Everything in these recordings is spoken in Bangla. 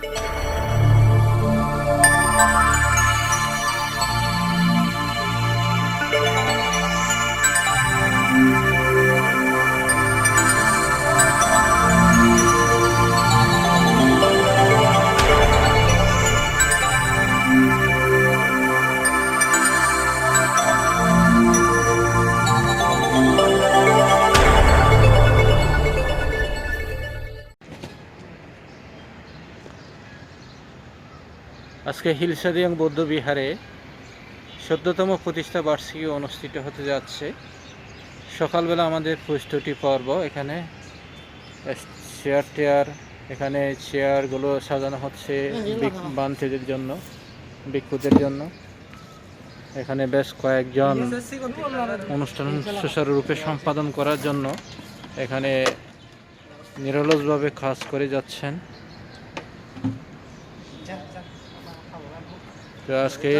Música আজকে হিলসারিয়াং বৌদ্ধ বিহারে চোদ্দতম প্রতিষ্ঠা বার্ষিকী অনুষ্ঠিত হতে যাচ্ছে। সকালবেলা আমাদের প্রস্তুতি পর্ব এখানে চেয়ার টেয়ার এখানে চেয়ারগুলো সাজানো হচ্ছে ভিক- জন্য ভিক্ষুদের জন্য। এখানে বেশ কয়েকজন অনুষ্ঠান সুচারুরূপে সম্পাদন করার জন্য এখানে নিরলসভাবে কাজ করে যাচ্ছেন। তো আজকে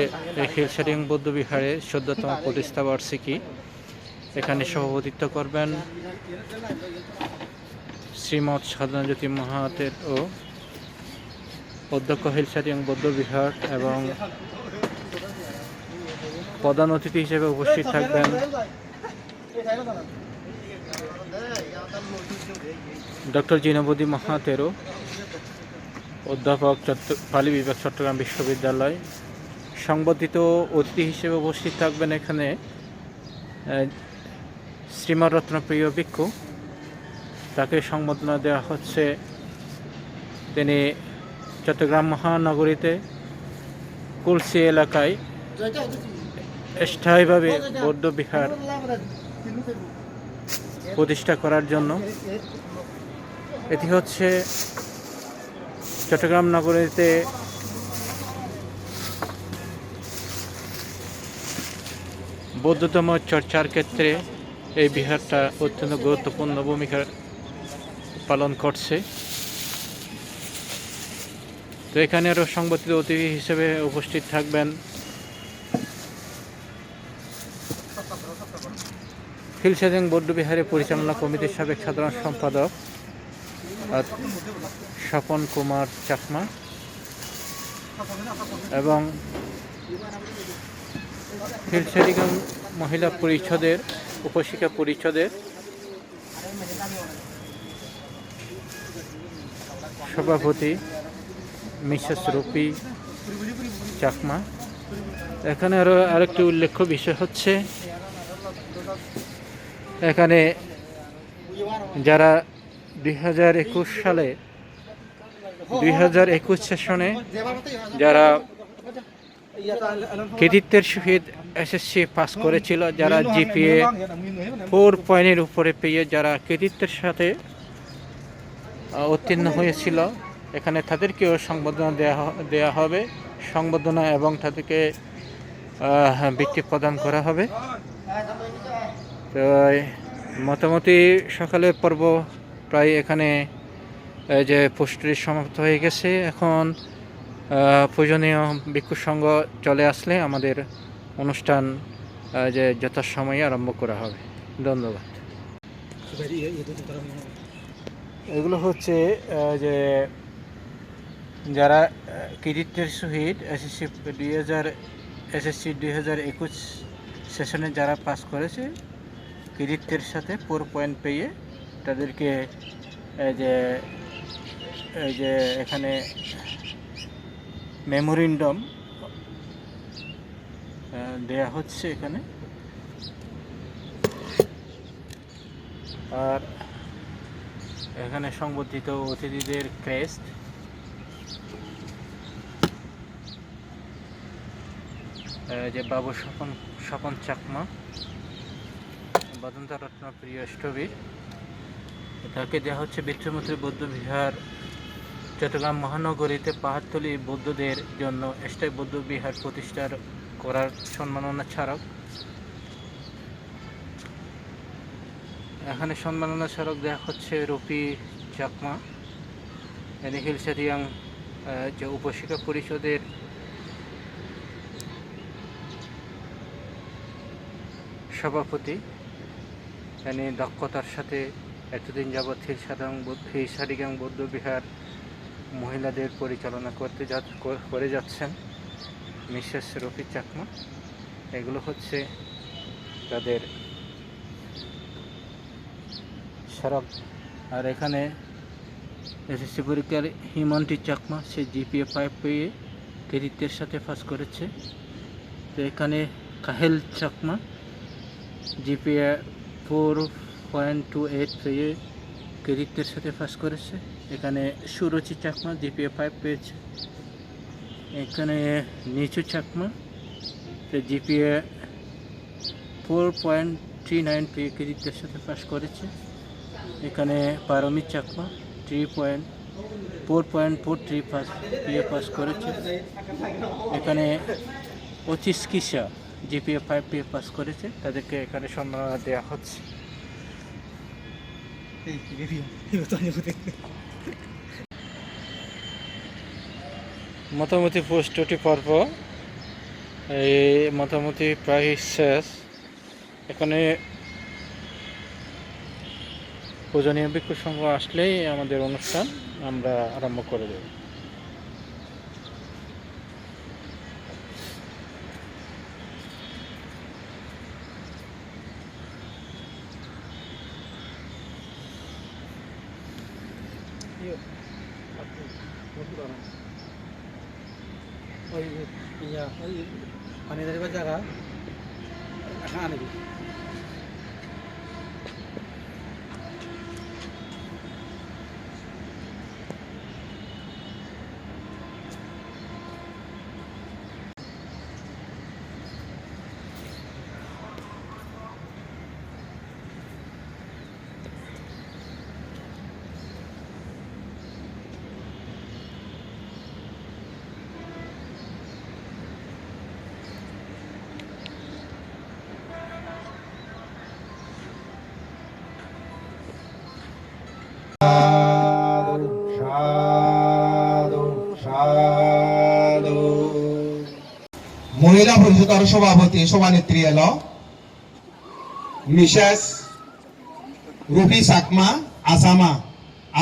এই হিলসারিং বৌদ্ধ বিহারে চোদ্দতম প্রতিষ্ঠা বার্ষিকী। এখানে সভাপতিত্ব করবেন শ্রীমৎ সাধনাজ্যোতি মহাতের ও অধ্যক্ষ হিলসারিং বৌদ্ধ বিহার এবং প্রধান অতিথি হিসেবে উপস্থিত থাকবেন ডক্টর জিনবদি মহাতেরও অধ্যাপক চট্ট পালি বিভাগ চট্টগ্রাম বিশ্ববিদ্যালয়। সংবর্ধিত অতিথি হিসেবে উপস্থিত থাকবেন এখানে আহ, শ্রীমৎ রত্নপ্রিয় ভিক্ষু। তাকে সংবর্ধনা দেওয়া হচ্ছে তিনি চট্টগ্রাম মহানগরীতে কুলসি এলাকায় স্থায়ীভাবে বৌদ্ধ বিহার প্রতিষ্ঠা করার জন্য। এটি হচ্ছে চট্টগ্রাম নগরীতে বৌদ্ধতম চর্চার ক্ষেত্রে এই বিহারটা অত্যন্ত গুরুত্বপূর্ণ ভূমিকা পালন করছে। তো এখানে আরও সংবর্ধিত অতিথি হিসেবে উপস্থিত থাকবেন। বৌদ্ধ বিহারে পরিচালনা কমিটির সাবেক সাধারণ সম্পাদক স্বপন কুমার চাকমা এবং হিলসারিগাম মহিলা পরিষদের, উপশিক্ষা পরিষদের সভাপতি মিসেস রুপি চাকমা। এখানে আরও আরেকটি উল্লেখ্য বিষয় হচ্ছে, এখানে যারা দুই হাজার একুশ সালে, দুই হাজার একুশ সেশনে যারা কৃতিত্বের সহিত এসএসসি পাস করেছিল, যারা জিপিএ ফোর পয়েন্টের উপরে পেয়ে যারা কৃতিত্বের সাথে উত্তীর্ণ হয়েছিল, এখানে তাদেরকেও সংবর্ধনা দেওয়া দেওয়া হবে। সংবর্ধনা এবং তাদেরকে বৃত্তি প্রদান করা হবে। তো, মোটামুটি সকালের পর্ব প্রায় এখানে যে পোস্টারি সমাপ্ত হয়ে গেছে। এখন আহ, পূজনীয় ভিক্ষু সংঘ চলে আসলে আমাদের অনুষ্ঠান যে যথাসময়ে আরম্ভ করা হবে। ধন্যবাদ। এগুলো হচ্ছে যে যারা কৃতিত্বের সহিত এসএসসি দুই হাজার এসএসসি দুই হাজার একুশ সেশনে যারা পাস করেছে কৃতিত্বের সাথে ফোর পয়েন্ট পেয়ে তাদেরকে যে এখানে মেমোরিন্ডম দেয়া হচ্ছে এখানে। আর এখানে সংবর্ধিত অতিথিদের ক্রেস্ট। যে বাবু স্বপন স্বপন চাকমা, বদন্ত রত্ন প্রিয় স্থবির তাকে দেওয়া হচ্ছে বিত্রমন্ত্রী বৌদ্ধ বিহার চট্টগ্রাম মহানগরীতে পাহাড়তলি বৌদ্ধদের জন্য স্থায়ী বৌদ্ধ বিহার প্রতিষ্ঠার করার সম্মাননা ছাড়ক এখানে সম্মাননা স্মারক দেওয়া হচ্ছে রুপি চাকমা। এনে হিলসারিয়াং আহ, যে উপশিক্ষা পরিষদের সভাপতি তিনি দক্ষতার সাথে এতদিন যাবৎ হিলসাদাং হিলসারিগাং বৌদ্ধ বিহার মহিলাদের পরিচালনা করতে যা, করে যাচ্ছেন মিসেস রফি চাকমা। এগুলো হচ্ছে তাদের সড়ক আর এখানে এসএসসি পরীক্ষার হিমন্তি চাকমা, সে জিপিএ ফাইভ পেয়ে কৃতিত্বের সাথে পাস করেছে। তো এখানে Kahel Chakma, GPA four point two eight পেয়ে কৃতিত্বের সাথে পাস করেছে। এখানে সুরুচি চাকমা জিপিএ ফাইভ পেয়েছে এখানে Nichu Chakma GPA four point three nine পেয়ে কৃতিত্বের সাথে পাস করেছে। এখানে Paramit Chakma three point four point four three pass পেয়ে পাস করেছে। এখানে পঁচিশ কিসা জিপিএ ফাইভ পেয়ে পাস করেছে। তাদেরকে এখানে সম্মাননা দেওয়া হচ্ছে। মোটামুটি প্রস্তুতি পর্ব এই মোটামুটি প্রায় শেষ। এখানে পূজনীয় ভিক্ষু সংঘ আসলেই আমাদের অনুষ্ঠান আমরা আরম্ভ করে দেব ওই ইয়া ওই পানি ধরিবার জায়গা এখানে আনবি সাধু মহিলা সভাপতি সভানেত্রী এলো। মিসেস রুফি সাকমা আসামা।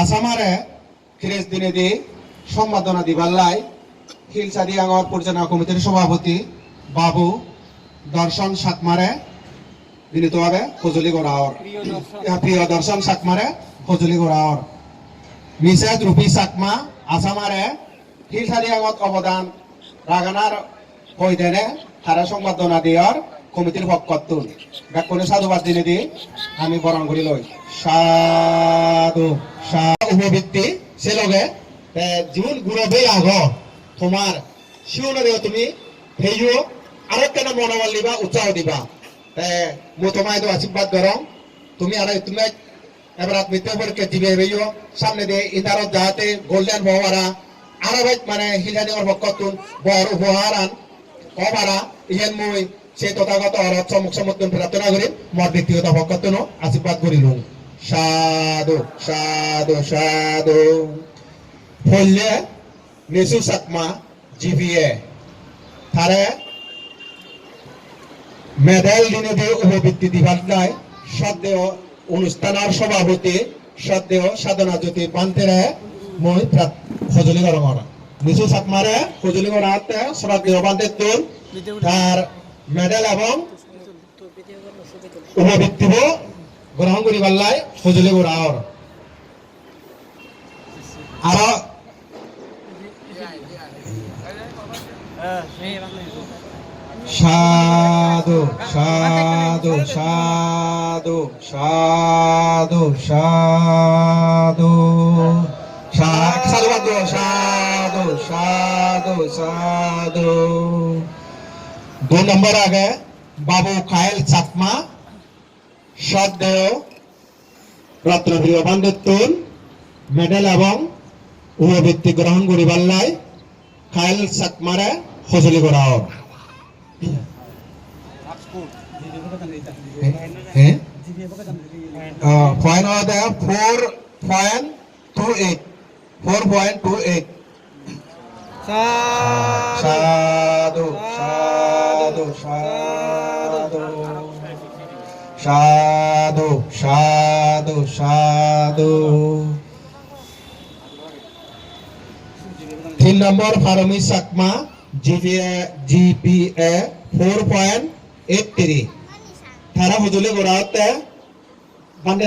আসামারে খিরেজ দিনে দি সম্পাদনা দিবার লাই হিলসাদি আঙর পরিচালনা কমিটির সভাপতি বাবু দর্শন সাকমারে বিনীতভাবে সজুলি করা হর প্রিয় দর্শন সাকমারে সজুলি হর মিসেস রুপি চাকমা আসামারে হিলসারি আগত অবদান রাগানার হইদেনে তারা সংবর্ধনা দিয়ার কমিটির পক্ষতুন ব্যাকুণে সাধুবাদ দিনে দি আমি বরণ করি লই। সাধু উপবৃত্তি, সে লগে জীবন গুরবে আগ তোমার শিওনরে তুমি হেইও আরেক কেন মনোবল দিবা উৎসাহ দিবা। মো তোমায় তো আশীর্বাদ করম তুমি আর, তুমি এবার আপনি পেপারকে দিবে হইও সামনে দিয়ে ইতারত যাহাতে গোল্ডেন বহারা আরও মানে হিলানি ওর পক্ষতুন বড় উপহার আন। অবারা ইহেন মই সেই তথাগত অরথ মুখ সমর্থন প্রার্থনা করি মোর ব্যক্তিগত পক্ষতুন আশীর্বাদ করিল। সাধু সাধু সাধু। ফল্লে নিসু চাকমা জিভিএ তারে মেডেল দিনে দিয়ে উপবৃত্তি দিবার নাই সদ্দেহ অনুষ্ঠানৰ সভাপতি সদ্দেহ সাধনা জ্যোতি পান্তেৰে মই সঁজুলি কৰা কৰা নিচু চাকমাৰে সঁজুলি কৰা হাতে শ্ৰদ্ধেয় পান্তে তোৰ তাৰ মেডেল এবং উপবৃত্তিব গ্ৰহণ কৰি পেলাই সঁজুলি কৰা আৰু আৰু সাধু সাধু সাধু সাধু সাধু সা- সাধুবাদ সাধু সাধু সাধু দুই নম্বর আগে বাবু কায়েল চাকমা সদ্দেহ রত্নপ্রিয় বান্ধবতুন মেডেল এবং উপবৃত্তি গ্রহণ করিবার লাই কায়েল চাকমারে সঁজুলি করা হোক হ্যাঁ পয়েন্ট হতে four point two eight four point two eight সাধু সাধু সাধু সাধু সাধু তিন নম্বর Farmi Sakma GPA GPA four point eight three. তারা হজলে গোড়া হতে বান্ডে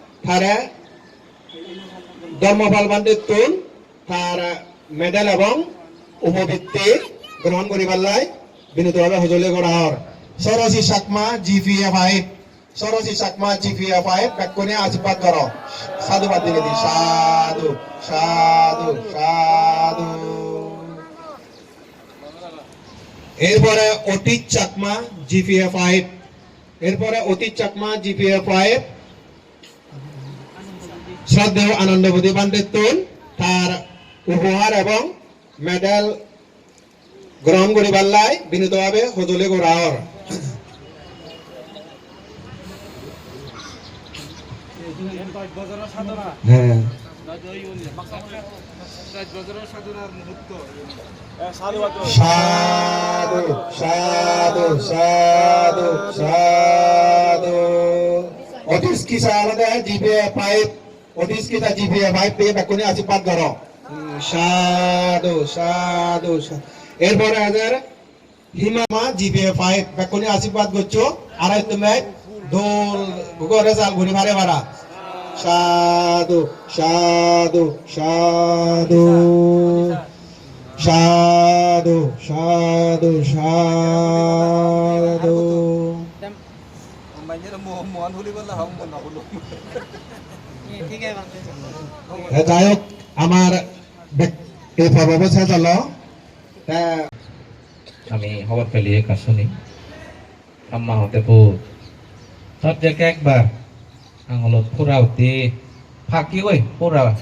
তারা ধর্মপাল বান্ডিত তুল, তার মেডেল এবং উপবৃত্তি গ্রহণ করিবার লাই বিনীতভাবে হজলে করা হর Sarasi Sakma GPA five Sarasi Sakma GPA five ব্যাকুনে আশীর্বাদ কর। সাধুবাদ দিকে দি সাধু সাধু সাধু। এরপরে অতীত চাকমা জিপিএ ফাইভ এরপরে অতীত চাকমা জিপিএ ফাইভ শ্রদ্ধেয় আনন্দবতী পাণ্ডিত্যন তার উপহার এবং মেডেল গ্রহণ করিবার লাই বিনীতভাবে সজলে করার হ্যাঁ। সাধু সাধু সাধু সাধু। অতিস কিসা আলাদা GPA five Atis Kisa GPA five পেয়ে বেকুনি আশীর্বাদ করো সাধু সাধু এরপরে হাজার হিমামা জিপিএ ফাইভ বেকুনি আশীর্বাদ করছ। আড়াই তুমি দোল ঘরে জাল ঘুরি মারে মারা সাধু সাধু সাধু। সাধু সাধু সাধু। Mainnya mau mohon huli bala hang যাই হোক আমার ব্যক- এই পর্ব শেষ হলো তা আমি খবর পেলি এই কাজ শুনি আম্মা হতে বহুত। সব জায়গায় একবার আঙুলত ফুরা হতে ফাঁকি ওই ফুরা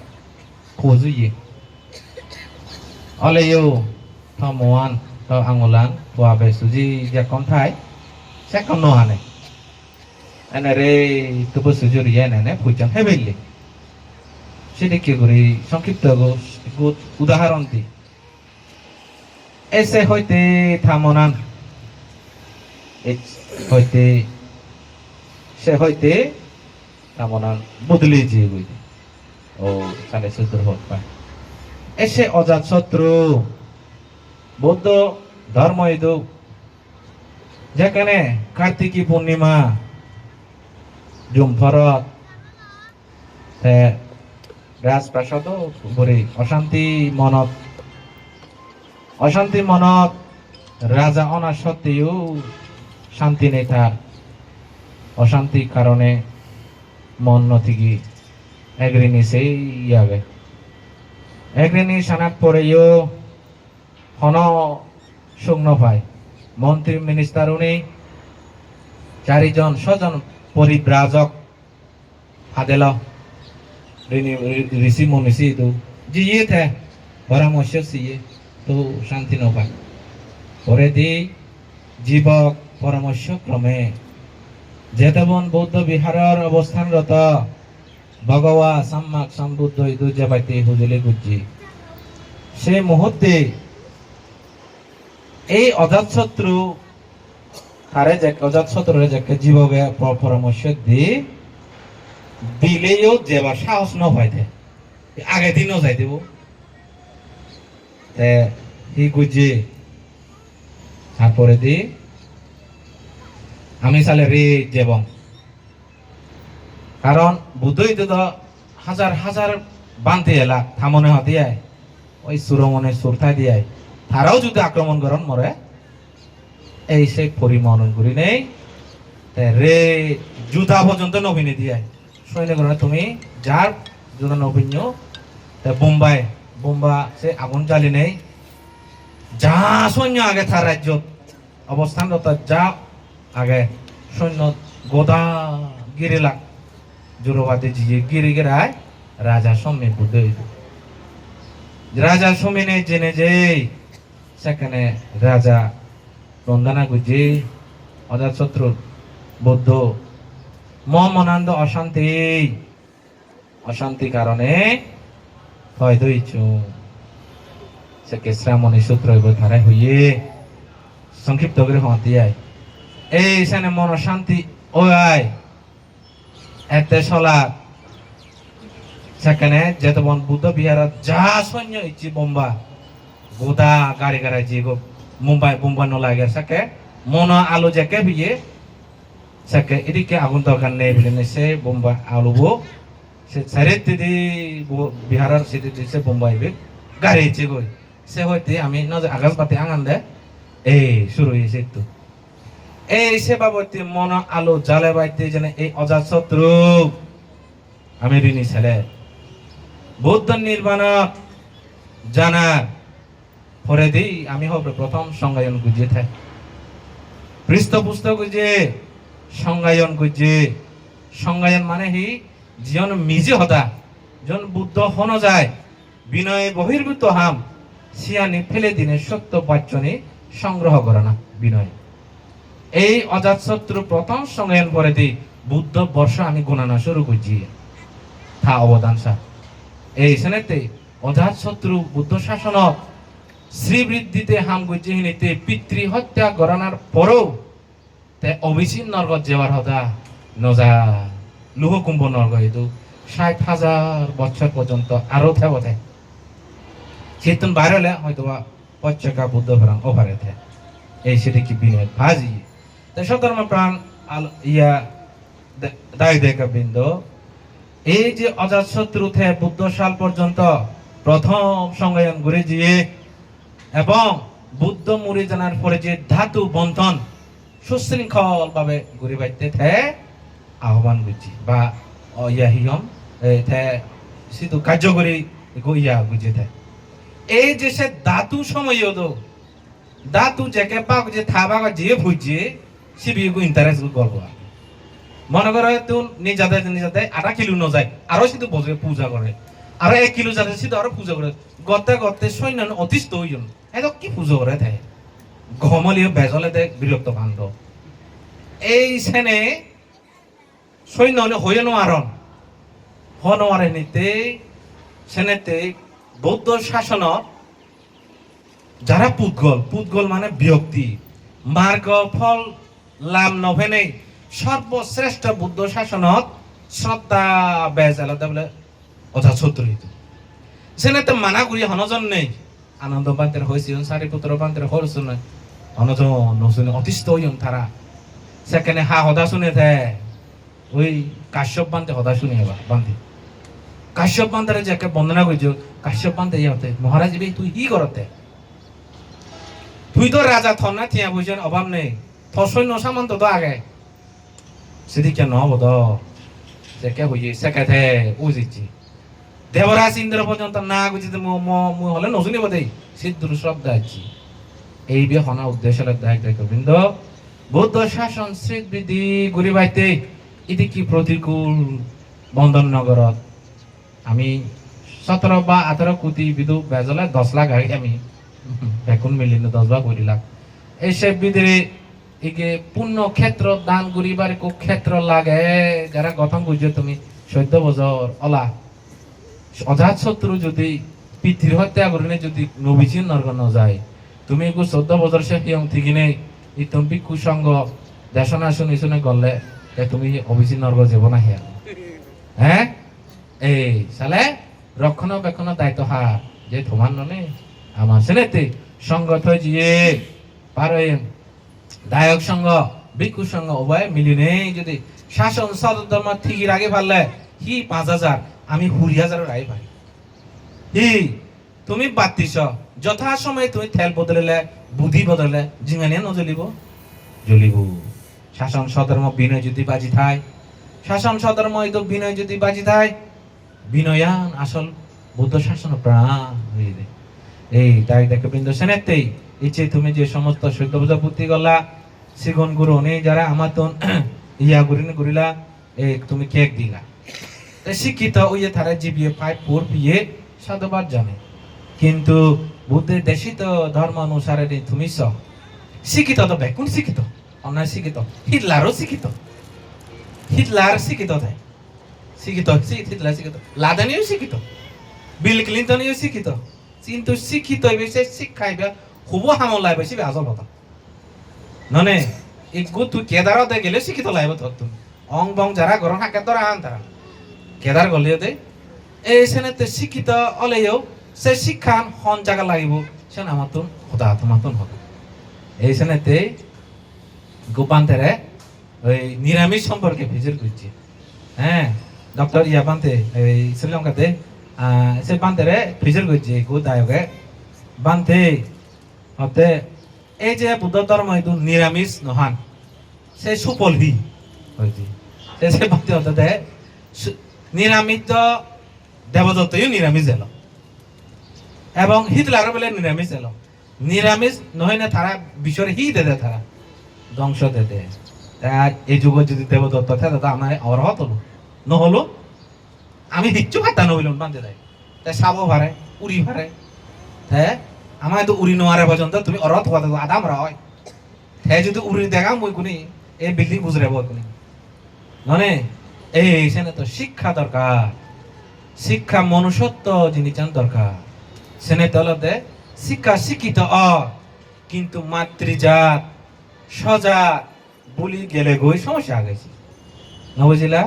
খোঁজুয়ে। অলে ইউ থমোয়ান তো আঙুলান ফুয়া বে সুজি যে কম থাই সে কম নহানে। এনে রে তুবো সুজুর ইয়ে নেনে ফুজন হে বেললি সেটা কি সংক্ষিপ্ত উদাহরণ দিই এসে হইতে থামনান হইতে সে হইতে থামনান বদলে যে হইতে ও সালে সূত্র হোক পায়। এসে অজাত শত্রু, বৌদ্ধ ধর্ম ইদু যেখানে কার্তিকী পূর্ণিমা, জুম ফরত রাজপ্রাসাদ বলে অশান্তি মনত অশান্তি মনত রাজা অনা সত্ত্বেও শান্তি নেই তার। অশান্তির কারণে মন নথিকি এগ্রিনি সেই ইয়াবে। এগ্রিনি সানাত পরেও হন শুকন পায় মন্ত্রী মিনিস্টারও উনি চারিজন, ছজন পরিব্রাজক হাদেল। ঋষি মনীষী তো জিয়ে থে, পরামর্শ সিয়ে তো শান্তি নপায় পরে দি জীবক পরামর্শ ক্রমে। জেতবন বৌদ্ধ বিহারের অবস্থানরত ভগবা সাম্মাক সম্বুদ্ধ ইদু জবাইতে হুজুলে গুজি সে মুহূর্তে এই অজাতশত্রু তারে অজাতশত্রুরে যাকে জীবকে পরামর্শ দি দিলেও যেবার সাহস ন পাইতে আগে দিনও যাই দেব। হি গুজি তারপরে দি। আমি চালে রে যেবং কারণ বুদ্ধই তো হাজার হাজার বানতে এলা, থামনে হতে আয় ওই সুরমনে সুরথা দিয়ে তারাও যদি আক্রমণ করেন মরে, এই সে পরিমন করি নেই। রে জুতা পর্যন্ত নভিনে দিয়ে করে তুমি যার জন্য তে বোম্বাই, বোম্বা সে আগুন জ্বালি নেই যা সৈন্য আগে তার রাজ্য অবস্থানরত যা আগে সৈন্য গোদা গিরিলা জোরবাদে জিয়ে গিরি গিরায় রাজা সম্মে বুদ্ধ রাজা সমিনে জেনে যে সেখানে রাজা বন্দনা গুজি অজাত শত্রু বৌদ্ধ মনান্দ অশান্তি। অশান্তি কারণে সে কেসরামণি সূত্র ধারায় হইয়ে সংক্ষিপ্ত করে হতে আয়। এই সেনে মন শান্তি ও আয়। এতে সলাপ সেখানে যেতবন বুদ্ধ বিহারত যা সৈন্য ইচ্ছি বোম্বা, গোদা গাড়ি গাড়ি যে মুম্বাই বোম্বা নলাগে সাকে মন আলো যেকে বিয়ে সাকে এদিকে আগুন দরকার নেই বলে সে বোম্বা আলুবো সে সারে দিদি বিহারের সে দিদি সে বোম্বাই বে গাড়ি ইচ্ছে গই সে হইতে আমি নজর আকাশ পাতে আঙান দে এই শুরু হয়েছে তো এই সে বাবতে মন আলো জালে বাইতে যেন এই অজাত শত্রু আমি ঋণী ছেলে বৌদ্ধ নির্মাণ জানার পরে দিই আমি হবে প্রথম সংজ্ঞায়ন গুজে থাক পৃষ্ঠপুস্তক গুজে সংজ্ঞায়ন গুজে সংজ্ঞায়ন মানে হি যিজন মিজে হতা জন বুদ্ধ হন যায়, বিনয় বহির্ভূত হাম, সিয়ানি ফেলে দিনে সত্য বাচ্চনে সংগ্রহ করে না বিনয়। এই অজাতশত্রু প্রথম সংজ্ঞায়ন পরে দিই বুদ্ধ বর্ষ আমি গণনা শুরু করছি থা অবদান সা। এই সেনেতে অজাত শত্রু বুদ্ধ শাসন, শ্রীবৃদ্ধিতে হাম গুজিহিনীতে পিতৃ হত্যা গণনার পরও তে অবিচ্ছিন্ন নর্গত যাওয়ার হতা নজা, লুহ কুম্ভ নর্গ এইটো ষাট হাজার বছর পর্যন্ত আরও থাকব থাকে সেতুন বাইরে হয়তো বা পঞ্চকা বুদ্ধ ভরাং ওভারে থাকে এই সেটা কি বিনয় ভাজি। তে সতর্ম প্রাণ আল ইয়া দায় দেখা বিন্দ। এই যে অজাত শত্রু থেকে বুদ্ধ সাল পর্যন্ত প্রথম সংজ্ঞায়ন ঘুরে দিয়ে এবং বুদ্ধ মুড়ি জানার পরে যে ধাতু বন্ধন সুশৃঙ্খল ভাবে ঘুরে বাইতে থে আহ্বান বুঝছি বা অ ইয়া হিয়ম এই থে সিধু কার্যকরী গো ইয়া বুঝে থে। এই যে সে ধাতু সময় তো ধাতু যেকে পাক যে থাবা যে বুঝছে সিবি গো ইন্টারেস্ট গল্প মনে করে তুই নিজাতে নিজাতে আধা কিলো নযায় আরও শুধু বজে পূজা করে। আর এক কিলো যাতে শুধু আরও পূজা করে। গতে গতে সৈন্য অতিষ্ঠ হইজন এত কি পুজো করে থাকে ঘমলীয় বেজলে দে বিরক্ত কাণ্ড এই সেনে সৈন্য হলে হয়ে নোয়ারন হ নোয়ারে নিতে সেনেতে বৌদ্ধ শাসন যারা পুদ্গল পুদ্গল মানে ব্যক্তি। মার্গ ফল, লাভ নভেনে সর্বশ্রেষ্ঠ বুদ্ধ শাসনত শ্রদ্ধা বেজ আলাদা বলে অথা শত্রুহিত সেনে তো মানা করি হনজন নেই। আনন্দ বান্তের হয়েছে সারি পুত্র বান্তের হরসুন হনজন নশুনে অতিষ্ঠ হইন তারা সেখানে হা হদা শুনে থে, ওই কাশ্যপ বান্তে হদা শুনে এবার বান্তে কাশ্যপ বান্তারে যাকে বন্দনা করছ কাশ্যপ বান্তে ইয়ে মহারাজ বে তুই কি করতে তুই তো রাজা থন না থিয়া বুঝছেন অভাব নেই। থর সৈন্য সামন্ত তো আগে। সেদিকে নহব তো সেকে হইয়ে সেকে বুঝিছি দেবরাজ ইন্দ্র পর্যন্ত না বুঝিতে মু হলে নশুনিব দেই। সিদ্ধুর শব্দ আছে এই বিয়ে হনা উদ্দেশ্য গোবিন্দ বৌদ্ধ শাসন স্মৃতি ঘুরি বাইতে এটি কি প্রতিকূল বন্ধন নগরত? আমি সতেরো বা আঠারো কোটি বিদু বেজলে দশ লাখ আগে আমি বেকুন মিলিন দশ বা কুড়ি লাখ। এই সব বিদিরে ইকে পূর্ণ ক্ষেত্র দান করিবার কো ক্ষেত্র লাগে। যারা গঠন বুঝছ তুমি, চৈধ্য বছর, অলা। অজাত শত্রু যদি পিতৃ হত্যা করে যদি নবীচিন নর্গ যায় তুমি একু চৌধ্য বছর সে হিয়ং থিকিনে ই তুমি কুসঙ্গ দেশনা শুনি শুনে গলে তুমি অভিচিন নর্গ যাব না হিয়া হ্যাঁ এই সালে রক্ষণাবেক্ষণ দায়িত্ব হা যে তোমার ননে আমার সঙ্গত হয়ে যিয়ে পারে দায়ক সঙ্গ ভিক্ষু সঙ্গ উভয় মিলি নেই যদি শাসন সদধর্ম ঠিকই আগে পারলে হি পাঁচ হাজার আমি কুড়ি হাজারের আয় পাই। হি তুমি বাতিস যথা সময় তুমি তেল বদলিলে, বুদ্ধি বদলে জিঙানিয়া নজ্বলিব। জ্বলিব। শাসন সধর্ম বিনয় যদি বাজি থায় শাসন সধর্ম তো বিনয় যদি বাজি থায় বিনয়ান আসল বুদ্ধ শাসন প্রাণ হয়ে যায়। এই তাই দেখে বৃন্দ সেনেতেই ইচ্ছে তুমি যে সমস্ত সৈদ্য পূজা বুদ্ধি গলা সিগন গুরু নেই যারা আমার তো ইয়া গুরিনে গুরিলা এই তুমি কেক দিলা। শিক্ষিত ওই তারা জিবিএ ফাইভ ফোর পিয়ে সাধুবাদ জানে। কিন্তু বুদ্ধের দেশিত ধর্ম অনুসারে তুমি স শিক্ষিত তো বেকুন শিক্ষিত? অন্যায় শিক্ষিত। হিটলারও শিক্ষিত। হিটলার শিক্ষিত তাই। শিক্ষিত হিটলার শিক্ষিত। লাদানিও শিক্ষিত। বিল ক্লিন্টনিও শিক্ষিত। কিন্তু শিক্ষিত বেশি শিক্ষাই হুব হামলায় বেশি আজল কথা ননে ইগু তুই কেদারতে গেলে শিক্ষিত লাইব তোর তুমি। অং বং যারা গরম হাকে তোরা আন তারা কেদার গলিও দে। এই সেনেতে শিক্ষিত অলেও সে শিক্ষা হন জায়গা লাগিব সে আমার তুন হতা তোমার তুন হতা এই সেনেতে গোপান্তেরে ওই নিরামিষ সম্পর্কে ভিজিট করছি হ্যাঁ ডক্টর ইয়া পান্তে এই শ্রীলঙ্কাতে সে পান্তেরে ভিজিট করছি গো দায়কে বান্তে হতে এই যে বুদ্ধ ধর্ম এইটো নিরামিষ নহান সে সুপলভি হয়তো সে সে বান্তে হতে নিরামিষ তো দেবদত্তও নিরামিষ এলো এবং হিটলারও বলে নিরামিষ এলো। নিরামিষ নহয় না তারা বিশ্বরে হি দে তারা, ধ্বংস দে দে। আর এই যুগত যদি দেবদত্ত থাকে, তো আমার অরহত হলো নহলো, আমি দিচ্ছু খাতা নইলাম বান্ধে দেয় তাই সাব ভারে, উড়ি ভারে। হ্যাঁ আমার তো উড়ি নোয়ারে পর্যন্ত তুমি অরহত কথা আদাম হয় হ্যাঁ যদি উড়ি দেখা মই কোনি এই বিল্ডিং গুজরে বল কোনি মানে এই সেনে তো শিক্ষা দরকার শিক্ষা মনুষ্যত্ব জিনিস দরকার সেনে তলতে শিক্ষা শিক্ষিত অ। কিন্তু মাতৃজাত, সজাত বলি গেলে গই সমস্যা আগেছি নবজিলা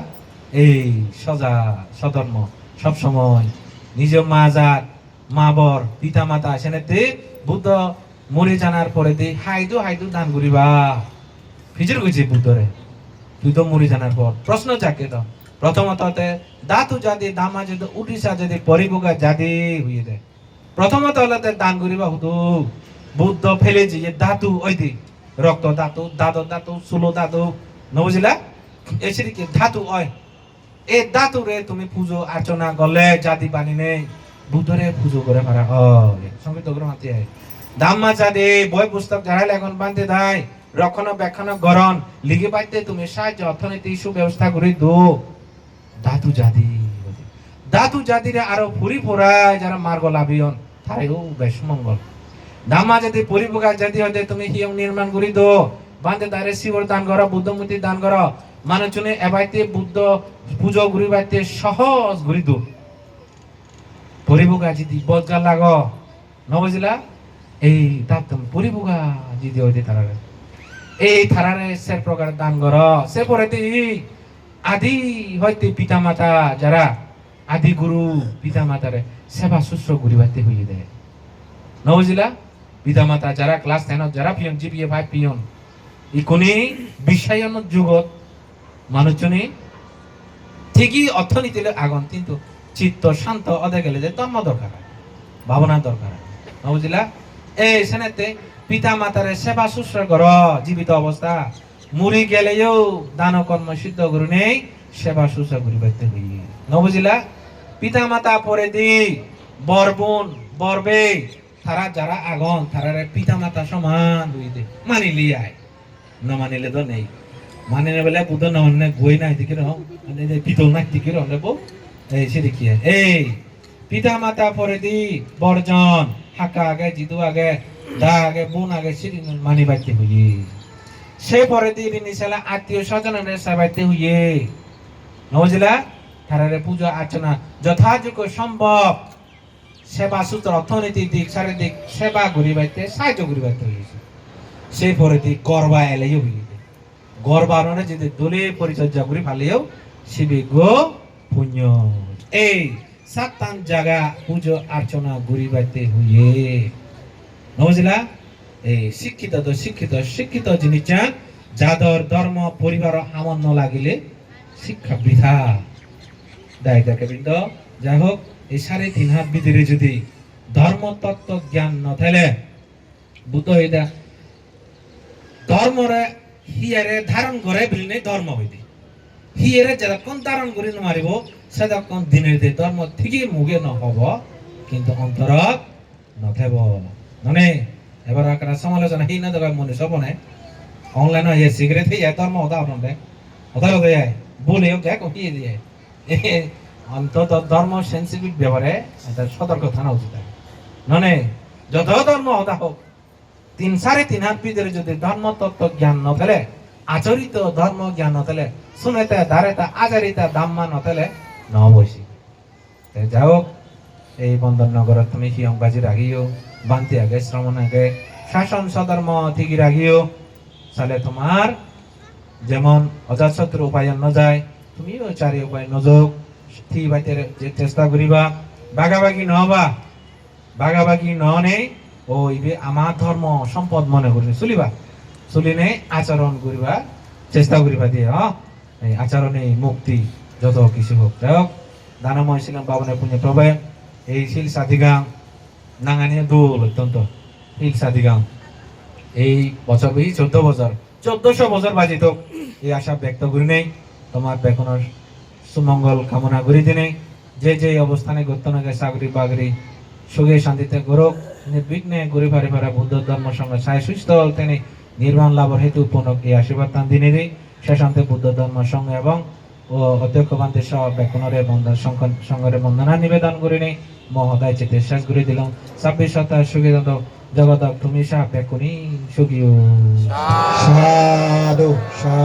এই সজা সধর্ম সব সময়। নিজ মা জাত মা বর পিতা মাতা সেনেতে বুদ্ধ মরে জানার পরে দি হাইদু হাইদু দান করিবা ফিজির গেছে বুদ্ধরে তুই তো মরি জানার পর প্রশ্ন যাকে তো। প্রথমত দাতু জাতি, দামা যদি উড়িষ্যা যদি পরিবোগা জাতি হইয়ে দেয় প্রথমত হলে দান করিবা হুদু। বুদ্ধ ফেলেছি যে ধাতু ওই দি, রক্ত ধাতু দাদ ধাতু সুলো ধাতু নবুঝিলা এসিকে ধাতু হয় এ ধাতু রে, তুমি পুজো আর্চনা গলে জাতি বানি নেই, বুদ্ধরে পুজো করে পারা হয়। সংগীত করে মাতি হয় জাতি বই পুস্তক যারা এখন বানতে দেয় রক্ষণ গরণ লিখে পাইতে তুমি সাহায্য, অর্থনীতি, সুব্যবস্থা করে দো। ধাতু জাতি ধাতু জাতিরে আরও ফুরি ফোরায় যারা মার্গ লাভিয়ন তারেও বেশ মঙ্গল। দামা যদি পরিপোকা জাতি হতে তুমি হিয়ং নির্মাণ করি দো। বান্ধে তারে শিবর দান করো, বুদ্ধ মূর্তি দান করো। মানুষজনে এবাইতে বুদ্ধ পুজো ঘুরি বাইতে সহজ ঘুরি দো। পরিপোকা যদি বদগা লাগ নবজিলা এই তাপ তুমি পরিপোকা যদি হইতে তারারে। এই থারারে সে প্রকার দান কর। সে পরেতে আদি হইতে পিতা মাতা যারা আদি গুরু পিতা মাতারে সেবা শুশ্র ঘুরিবাতে হইয়ে দেয়। নবজিলা পিতা মাতা যারা ক্লাস টেন যারা পিয়ন জিপিএ ফাইভ পিয়ন ইকোনি বিশ্বায়ন যুগত মানুষজনে ঠিকই অর্থনীতিলে আগন কিন্তু চিত্ত শান্ত অদে গেলে যে ধর্ম দরকার হয়, ভাবনা দরকার হয়। নবজিলা এই সেনেতে পিতা মাতারে সেবা শুশ্রূষা কর জীবিত অবস্থা। মুড়ি গেলেও দান কর্ম সিদ্ধ করু নেই সেবা শুশ্রূষা করি বাইতে হই নবজিলা পিতা মাতা পরে দি, বর বোন বরবে তারা যারা আগন তারা পিতা মাতা সমান দুই দে। মানিলি আয়। ন মানিলে তো নেই। মানিলে বলে বুদ্ধ ন মানে গই নাই দিকে মানে পিতল নাই দিকে রহ নেব এই সে দেখিয়ে এই পিতা মাতা পরে দি বরজন হাকা আগে, জিদু আগে, দা আগে, বোন আগে সিরি মানি বাইতে হইয়ে। সে পরে দি নিশালা আত্মীয় স্বজনের সাবাইতে হইয়ে। নবজিলা তারারে পূজা আর্চনা যথাযোগ্য সম্ভব। সেবা সূত্র অর্থনৈতিক দিক, শারীরিক সেবা ঘুরিবাইতে, সাহায্য ঘুরিবাইতে হইয়েছে। সেই পরে দি গর্বা এলেও হইয়ে গর্বারণে যদি দলে পরিচর্যা করি ভালেও শিবে গো পুণ্য। এই সাতান জায়গা পুজো আর্চনা ঘুরিবাইতে হইয়ে। নবজিলা এই শিক্ষিত তো শিক্ষিত শিক্ষিত জিনিস যাদর ধর্ম, পরিবার আমন ন লাগিলে শিক্ষা বৃথা। দায় দেখে বৃন্দ? যাই হোক এই সাড়ে তিন হাত ভিতরে যদি ধর্ম তত্ত্ব জ্ঞান নথাইলে বুদ্ধ হইতা ধর্মরে হিয়ারে ধারণ করে বিলিনে ধর্ম হইতে। হিয়ারে যতক্ষণ ধারণ করে মারিব সেতক্ষণ দিনের দে ধর্ম ঠিকই মুখে নহব কিন্তু অন্তরত নথেব মানে এবার আকার সমালোচনা হীন দেবে মনে সপনে অনলাইন হয়ে সিগারেট হয়ে ধর্ম ওদা আপনার ওদা ওদা যায় বলে দেখো কি দিয়ে অন্তত ধর্ম সেন্সিটিভ ব্যাপারে এটা সতর্ক থাকা উচিত ননে যত ধর্ম হতা হোক, তিন সাড়ে তিন হাত ভিতরে যদি ধর্ম তত্ত্ব জ্ঞান নথেলে, আচরিত ধর্ম জ্ঞান নথেলে শুনেতে দাঁড়েতা আচারিতা, দাম্মা নথেলে ন বৈশি যাই হোক, এই বন্দর নগরত তুমি সিংহ বাজি রাখিও, বান্তি আগে, শ্রমণ আগে, শাসন সধর্ম ঠিকই রাখিও। তাহলে তোমার যেমন অজাতশত্রু উপায় ন যায় তুমিও চারি উপায় থি বাইতে যে চেষ্টা করিবা। বাগাবাগি নহবা বাগাবাগি নহনে, ও ইবে আমার ধর্ম, সম্পদ মনে করি চলিবা চলি নেই আচরণ করিবা, চেষ্টা করিবা দিয়ে, হ? এই আচরণে মুক্তি, যত কিছু হোক। যাই হোক, দানময় ছিলাম বাবনে পুণ্য প্রভে এই শিল সাধিগাং, নাঙানিয়া দোল অত্যন্ত। শিল সাধিগাং, এই বছর বেশি চোদ্দ বছর, চোদ্দশো বছর বাজিত। এই আশা ব্যক্ত করি নেই। তোমার বেকনের সুমঙ্গল কামনা করি দিনে যে যে অবস্থানে গত্যনগে সাগরি বাগরি সুখে শান্তিতে গরক নির্বিঘ্নে ঘুরে ফারে ফারা বুদ্ধ ধর্ম সঙ্গে সায় সুস্থ তিনি নির্মাণ লাভের হেতু পুনক এই আশীর্বাদ তান দিনে দিই শেষান্তে বুদ্ধ ধর্ম সঙ্গে এবং ও অধ্যক্ষ বান্ধে সহ বেকনরে বন্ধন সঙ্গরে বন্দনা নিবেদন করি নেই মহোদয় চেতে শেষ করে দিলাম। ছাব্বিশ সপ্তাহ সুখী জগত তুমি সাহ বেকুনি সুখী সাধু সাধু।